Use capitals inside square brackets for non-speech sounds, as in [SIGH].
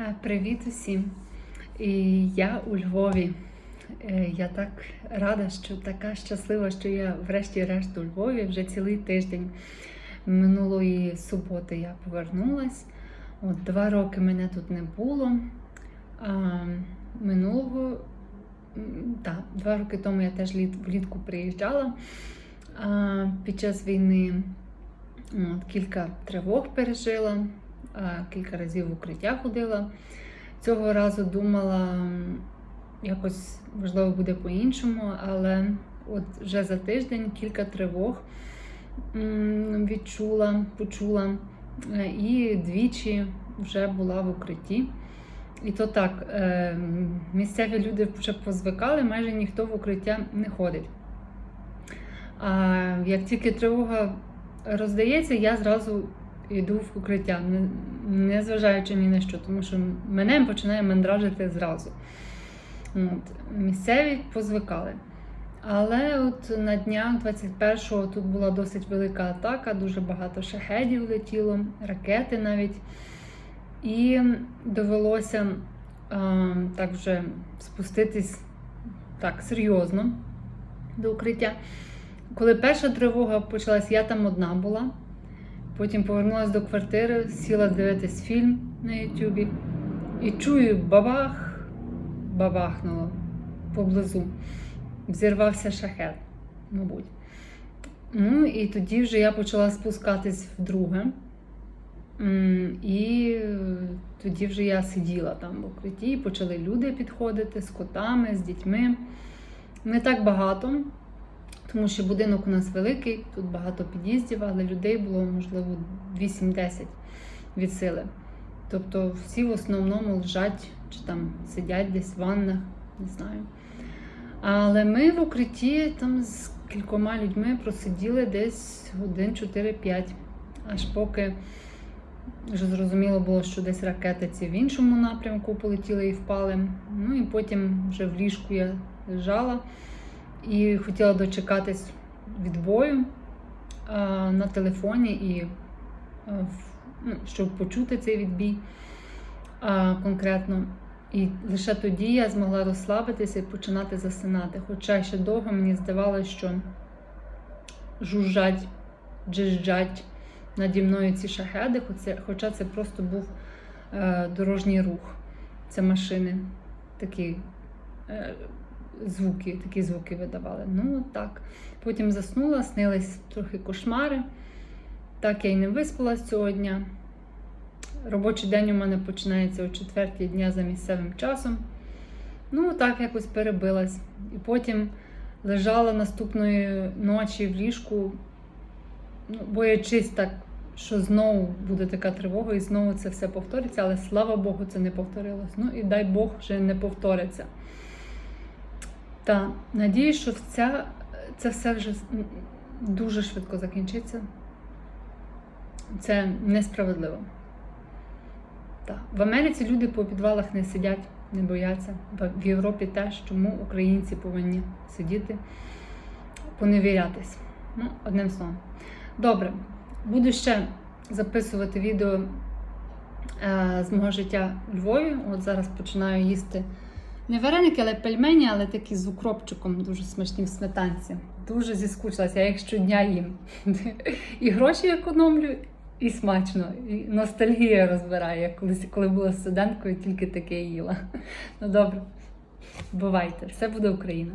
Е, Привіт усім! І я у Львові. Е, Я так рада, що така щаслива, що я врешті-решт у Львові вже цілий тиждень. Минулої суботи я повернулась. От два роки мене тут не було. А минулого, так, два роки тому я теж літ- влітку приїжджала. А під час війни от, кілька тривог пережила, кілька разів в укриття ходила. Цього разу думала, якось можливо буде по-іншому, але от вже за тиждень кілька тривог відчула, почула, е, і двічі вже була в укритті. І то так, е, місцеві люди вже позвикали, майже ніхто в укриття не ходить. А як тільки тривога роздається, я зразу йду в укриття, не, не зважаючи ні на що, тому що мене починає мандражити зразу. От, місцеві позвикали. Але от на днях 21-го тут була досить велика атака, дуже багато шахедів летіло, ракети навіть. І довелося а, так вже спуститись так серйозно до укриття. Коли перша тривога почалась, я там одна була. Потім повернулася до квартири, сіла дивитись фільм на Ютубі і чую бабах, бабахнуло поблизу. Взірвався шахет, мабуть. Ну і тоді вже я почала спускатись вдруге. І тоді вже я сиділа там в укритті, почали люди підходити з котами, з дітьми. Не так багато, тому що будинок у нас великий, тут багато під'їздів, але людей було, можливо, 8-10 від сили. Тобто всі в основному лежать чи там сидять десь в ваннах, не знаю. Але ми в укритті там з кількома людьми просиділи десь годин 4-5, аж поки вже зрозуміло було, що десь ракети ці в іншому напрямку полетіли і впали. Ну і потім вже в ліжку я лежала і хотіла дочекатись відбою а, на телефоні, і, в- ну, щоб почути цей відбій а, конкретно. І лише тоді я змогла розслабитися і починати засинати. Хоча ще довго мені здавалося, що жужжать, джижджать наді мною ці шахеди, хоча- це просто був е, дорожній рух. Це машини такі е, звуки, такі звуки видавали. Ну так. Потім заснула, снились трохи кошмари. Так я й не виспалась цього дня. Робочий день у мене починається о четвертій дня за місцевим часом. Ну, так якось перебилась. І потім лежала наступної ночі в ліжку, ну, боячись так, що знову буде така тривога, і знову це все повториться, але слава Богу, це не повторилось. Ну і дай Бог вже не повториться. Та надію, що ця, це все вже дуже швидко закінчиться. Це несправедливо. Так. В Америці люди по підвалах не сидять, не бояться. В- В Європі теж, чому українці повинні сидіти, поневірятись. Ну, одним словом. Добре, буду ще записувати відео е, з мого життя у Львові. От зараз починаю їсти не вареники, але пельмені, але такі з укропчиком, дуже смачні в сметанці. Дуже зіскучилася, я їх щодня їм. [LAUGHS] І гроші економлю, і смачно. І ностальгія розбирає. Колись, коли була студенткою, тільки таке їла. Ну добре, бувайте, все буде Україна.